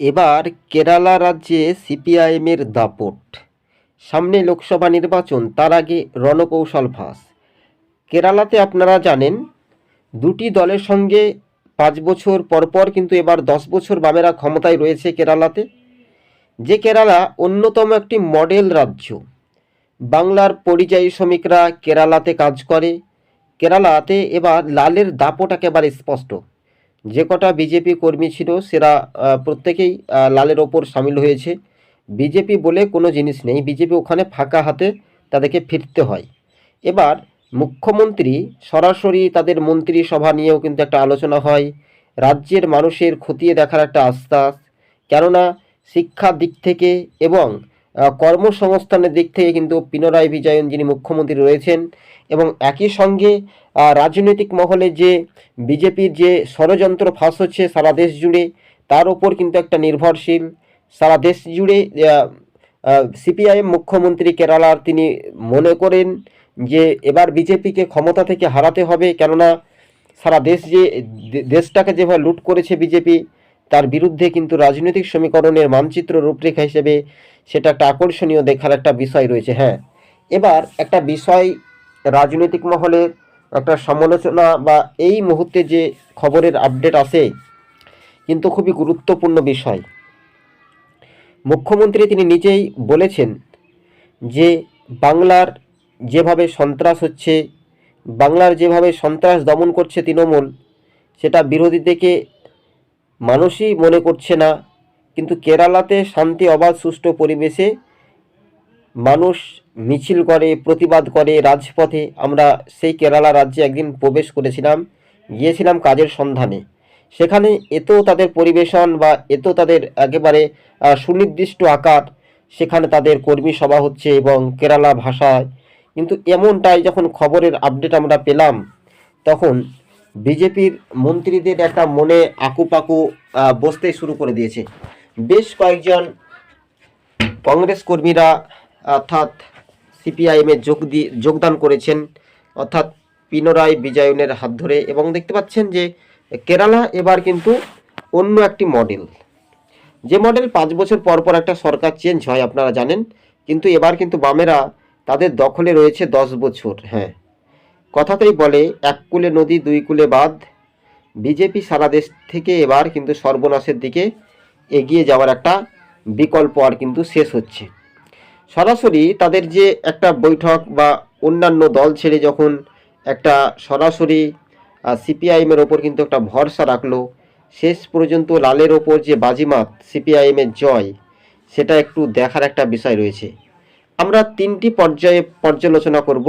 এবার কেরালা রাজ্যে সিপিআইএমের দাপট। সামনে লোকসভা নির্বাচন, তার আগে রণকৌশল ফাঁস কেরালাতে আপনারা জানেন, দুটি দলের সঙ্গে পাঁচ বছর পরপর কিন্তু এবার দশ বছর বামেরা ক্ষমতায় রয়েছে কেরালাতে, যে কেরালা অন্যতম একটি মডেল রাজ্য। বাংলার পরিযায়ী শ্রমিকরা কেরালাতে কাজ করে, কেরালাতে এবার লালের দাপট একেবারে স্পষ্ট। যে কটা বিজেপি কর্মী ছিল, সেরা প্রত্যেকেই লালের ওপর সামিল হয়েছে। বিজেপি বলে কোনো জিনিস নেই। বিজেপি ওখানে ফাঁকা হাতে তাদেরকে ফিরতে হয়। এবার মুখ্যমন্ত্রী সরাসরি তাদের মন্ত্রী সভা নিয়েও কিন্তু একটা আলোচনা হয়। রাজ্যের মানুষের খতিয়ে দেখার একটা আশ্বাস কেননা শিক্ষার দিক থেকে এবং কর্মসংস্থানের দিক থেকে কিন্তু পিনরায় বিজয়ন যিনি মুখ্যমন্ত্রী রয়েছেন এবং একই সঙ্গে রাজনৈতিক মহলে যে বিজেপির যে ষড়যন্ত্র ফাঁস হচ্ছে সারা দেশ জুড়ে, তার ওপর কিন্তু একটা নির্ভরশীল। সারা দেশ জুড়ে সিপিআইএম মুখ্যমন্ত্রী কেরালার তিনি মনে করেন যে এবার বিজেপিকে ক্ষমতা থেকে হারাতে হবে, কেননা সারা দেশ যে দেশটাকে যেভাবে লুট করেছে বিজেপি, তার বিরুদ্ধে কিন্তু রাজনৈতিক সমীকরণের মানচিত্র রূপরেখা হিসেবে সেটা একটা আকর্ষণীয় দেখার একটা বিষয় রয়েছে। হ্যাঁ এবার একটা বিষয় রাজনৈতিক মহলে একটা সমালোচনা বা এই মুহূর্তে যে খবরের আপডেট আসে কিন্তু খুবই গুরুত্বপূর্ণ বিষয়। মুখ্যমন্ত্রী তিনি নিজেই বলেছেন যে, বাংলার যেভাবে সন্ত্রাস হচ্ছে, বাংলার যেভাবে সন্ত্রাস দমন করছে তৃণমূল, সেটা বিরোধী থেকে মানুষই মনে করছে না। কিন্তু কেরালাতে শান্তি অবাধ সুষ্ঠু পরিবেশে মানুষ মিছিল করে, প্রতিবাদ করে রাজপথে। আমরা সেই কেরালা রাজ্যে একদিন প্রবেশ করেছিলাম, গিয়েছিলাম কাজের সন্ধানে। সেখানে এত তাদের পরিবেশন বা এত তাদের একেবারে সুনির্দিষ্ট আকার, সেখানে তাদের কর্মী সভা হচ্ছে এবং কেরালা ভাষায়। কিন্তু এমনটাই যখন খবরের আপডেট আমরা পেলাম, তখন বিজেপির মন্ত্রীদের একটা মনে আকুপাকু বসতে শুরু করে দিয়েছে। বেশ কয়েকজন কংগ্রেস কর্মীরা, অর্থাৎ সিপিআইএমে যোগ দিয়ে যোগদান করেছেন। অর্থাৎ পিনরায় বিজয়নের হাত ধরে এবং দেখতে পাচ্ছেন যে কেরালা এবার কিন্তু অন্য একটি মডেল। যে মডেল পাঁচ বছর পর পর একটা সরকার চেঞ্জ হয়, আপনারা জানেন। কিন্তু এবার কিন্তু বামেরা তাদের দখলে রয়েছে দশ বছর হ্যাঁ। কথাতেই বলে, এক কূলে নদী, দুই কূলে বাঁধ। বিজেপি সারা দেশ থেকে এবার কিন্তু সর্বনাশের দিকে এগিয়ে যাওয়ার একটা বিকল্প আর কিন্তু শেষ হচ্ছে। সরাসরি তাদের যে একটা বৈঠক বা অন্যান্য দল ছেড়ে যখন একটা সরাসরি সিপিআইএমের ওপর কিন্তু একটা ভরসা রাখল, শেষ পর্যন্ত লালের ওপর যে বাজিমাত সিপিআইএমের জয়, সেটা একটু দেখার একটা বিষয় রয়েছে। আমরা তিনটি পর্যায়ে পর্যালোচনা করব,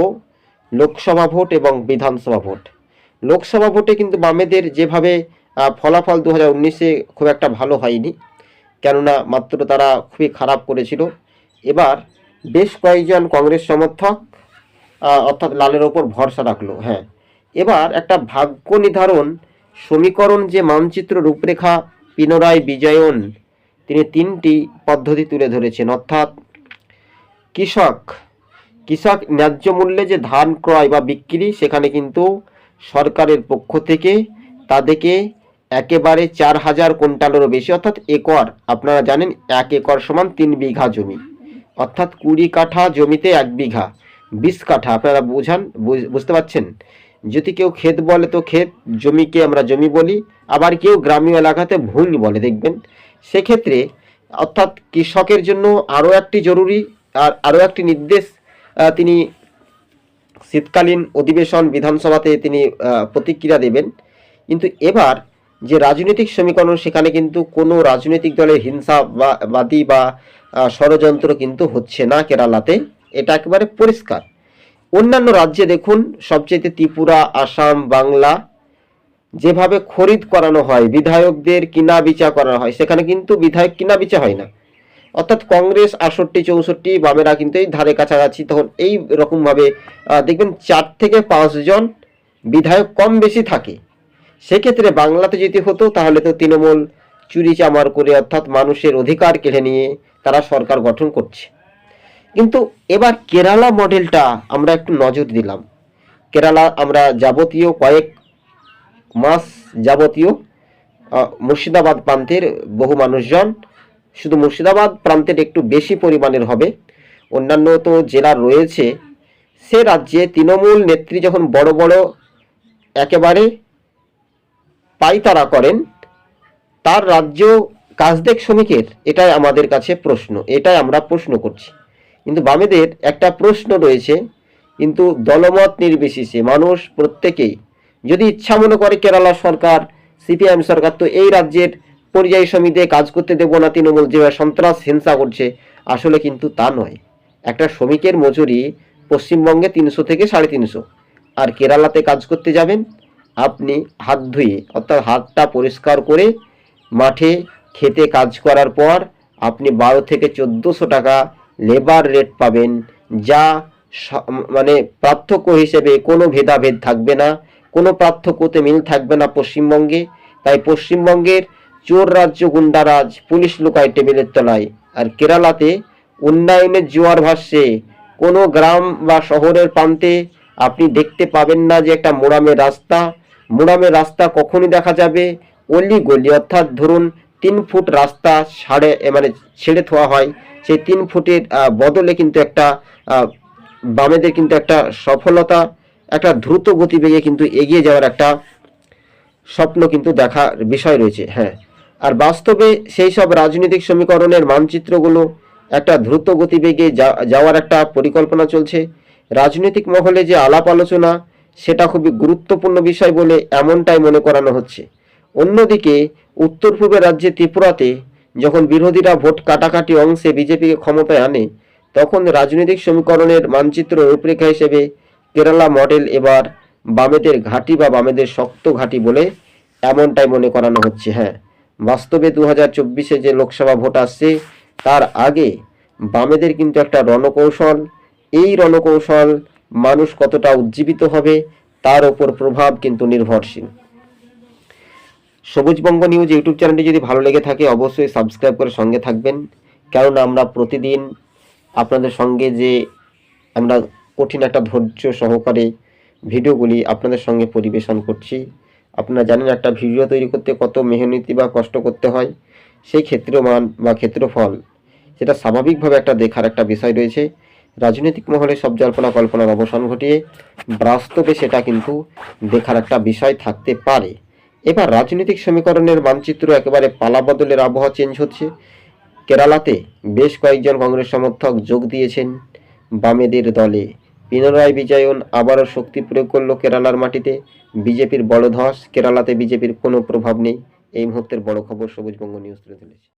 লোকসভা ভোট এবং বিধানসভা ভোট। লোকসভা ভোটে কিন্তু বামেদের যেভাবে ফলাফল দু হাজার খুব একটা ভালো হয়নি, কেননা মাত্র তারা খুবই খারাপ করেছিল। এবার বেশ কয়েকজন কংগ্রেস সমর্থক অর্থাৎ লালের ওপর ভরসা রাখল হ্যাঁ। এবার একটা ভাগ্য নির্ধারণ, সমীকরণ যে মানচিত্র রূপরেখা, পিনরায় বিজয়ন, তিনি তিনটি পদ্ধতি তুলে ধরেছেন। অর্থাৎ কৃষক কৃষক ন্যায্য মূল্যে যে ধান ক্রয় বা বিক্রি, সেখানে কিন্তু সরকারের পক্ষ থেকে তাদেরকে একেবারে চার হাজার কুইন্টালেরও বেশি, অর্থাৎ একর, আপনারা জানেন, এক একর সমান তিন বিঘা জমি। অর্থাৎ কুড়ি কাঠা জমিতে এক বিঘা, বিশ কাঠা। আপনারা বুঝান, বুঝ- বুঝতে পারছেন? যদি কেউ ক্ষেত বলে তো ক্ষেত, জমিকে আমরা জমি বলি, আবার কেউ গ্রামীণ এলাকাতে ভূমি বলে, দেখবেন? সেক্ষেত্রে অর্থাৎ কৃষকের জন্য আরও একটি জরুরি, আর আরও একটি নির্দেশ তিনি শীতকালীন অধিবেশন বিধানসভাতে তিনি প্রতিক্রিয়া দেবেন। কিন্তু এবার যে রাজনৈতিক সমীকরণ, সেখানে কিন্তু কোনো রাজনৈতিক দলের হিংসা বা ষড়যন্ত্র কিন্তু হচ্ছে না কেরালাতে। এটা একেবারে পরিষ্কার। অন্যান্য রাজ্যে দেখুন সবচেয়ে ত্রিপুরা, আসাম, বাংলা, যেভাবে খরিদ করানো হয়, বিধায়কদের কিনা বিচা করানো হয়, সেখানে কিন্তু বিধায়ক কিনা বিচা হয় না। অর্থাৎ কংগ্রেস আটষট্টি, চৌষট্টি, বামেরা কিন্তু এই ধারে কাছাকাছি। তখন এই রকমভাবে দেখবেন চার থেকে পাঁচজন বিধায়ক কম বেশি থাকে। সেক্ষেত্রে বাংলাতে যদি হতো, তাহলে তো তৃণমূল চুরি চামার করে অর্থাৎ মানুষের অধিকার কেড়ে নিয়ে তারা সরকার গঠন করছে। কিন্তু এবার কেরালা মডেলটা আমরা একটু নজর দিলাম। কেরালা আমরা যাবতীয় কয়েক মাস যাবতীয় মুর্শিদাবাদ প্রান্তের বহু মানুষজন, শুধু মুর্শিদাবাদ প্রান্তের একটু বেশি পরিমাণের হবে। অন্যান্য তো জেলা রয়েছে। সে রাজ্যে তৃণমূল নেত্রী যখন বড় বড় একেবারে পাইতারা করেন তার রাজ্য কাজদেক শ্রমিকের? এটাই আমাদের কাছে প্রশ্ন, এটাই আমরা প্রশ্ন করছি। কিন্তু বামেদের একটা প্রশ্ন রয়েছে, কিন্তু দলমত নির্বিশেষে মানুষ প্রত্যেকেই, যদি ইচ্ছা মনে করে কেরালা সরকার, সিপিআইএম সরকার, তো এই রাজ্যের পরিযায়ী সমিতিতে কাজ করতে দেবো না তৃণমূল যেভাবে সন্ত্রাস হিংসা করছে, আসলে কিন্তু তা নয়। একটা শ্রমিকের মজুরি পশ্চিমবঙ্গে তিনশো থেকে সাড়ে তিনশো, আর কেরালাতে কাজ করতে যাবেন, আপনি হাত ধুয়ে, অর্থাৎ হাতটা পরিষ্কার করে মাঠে খেতে কাজ করার পর আপনি বারো থেকে চোদ্দোশো টাকা লেবার রেট পাবেন, যা মানে পার্থক্য হিসেবে কোনো ভেদাভেদ থাকবে না, কোনো পার্থক্যতে মিল থাকবে না পশ্চিমবঙ্গে। তাই পশ্চিমবঙ্গের চোর রাজ্য গুন্ডারাজ পুলিশ লুকায় টেবিলের তলায়। আর কেরালাতে উন্নয়নের জোয়ার ভাসছে। কোনো গ্রাম বা শহরের প্রান্তে আপনি দেখতে পাবেন না যে একটা মোড়ামের রাস্তা। মোড়ামের রাস্তা কখনই দেখা যাবে অলি গলি, অর্থাৎ ধরুন তিন ফুট রাস্তা এ মানে ছেড়ে থোয়া হয়, সেই তিন ফুটের বদলে কিন্তু একটা বামেদের কিন্তু একটা সফলতা, একটা দ্রুত গতিবেগে কিন্তু এগিয়ে যাওয়ার একটা স্বপ্ন কিন্তু দেখার বিষয় রয়েছে হ্যাঁ। আর বাস্তবে সেই সব রাজনৈতিক সমীকরণের মানচিত্রগুলো একটা দ্রুত গতিবেগে যাওয়ার একটা পরিকল্পনা চলছে। রাজনৈতিক মহলে যে আলাপ আলোচনা, সেটা খুবই গুরুত্বপূর্ণ বিষয় বলে এমনটাই মনে করানো হচ্ছে। অন্যদিকে উত্তর পূর্বের রাজ্যে ত্রিপুরাতে যখন বিরোধীরা ভোট কাটাকাটি অংশে বিজেপিকে ক্ষমতায় আনে, তখন রাজনৈতিক সমীকরণের মানচিত্র রূপরেখা হিসেবে কেরালা মডেল এবার বামেদের ঘাঁটি বা বামেদের শক্ত ঘাঁটি বলে এমনটাই মনে করানো হচ্ছে। হ্যাঁ বাস্তবে দু হাজার চব্বিশে যে লোকসভা ভোট আসছে, তার আগে বামেদের কিন্তু একটা রণকৌশল। এই রণকৌশল মানুষ কতটা উজ্জীবিত হবে, তার ওপর প্রভাব কিন্তু নির্ভরশীল। সবুজবঙ্গ নিউজ ইউটিউব চ্যানেলটি যদি ভালো লেগে থাকে, অবশ্যই সাবস্ক্রাইব করে সঙ্গে থাকবেন। কেননা আমরা প্রতিদিন আপনাদের সঙ্গে যে আমরা কঠিন একটা ধৈর্য সহকারে ভিডিওগুলি আপনাদের সঙ্গে পরিবেশন করছি। আপনারা জানেন একটা ভিডিও তৈরি করতে কত মেহনতি বা কষ্ট করতে হয়, সেই ক্ষেত্রমান বা ক্ষেত্রফল, সেটা স্বাভাবিকভাবে একটা দেখার একটা বিষয় রয়েছে। রাজনৈতিক মহলে সব জল্পনা কল্পনার অবসান ঘটিয়ে বাস্তবে সেটা কিন্তু দেখার একটা বিষয় থাকতে পারে। এবার রাজনৈতিক সমীকরণের মানচিত্র একেবারে পালাবদলের আবহাওয়া চেঞ্জ হচ্ছে। কেরালাতে বেশ কয়েকজন কংগ্রেস সমর্থক যোগ দিয়েছেন বামেদের দলে। পিনরায় বিজয়ন আবারও শক্তি প্রয়োগ করল কেরালার মাটিতে। বিজেপির বড় ধস, কেরালাতে বিজেপির কোনো প্রভাব নেই। এই মুহূর্তের বড় খবর সবুজবঙ্গ নিউজ তুলে ধরেছে।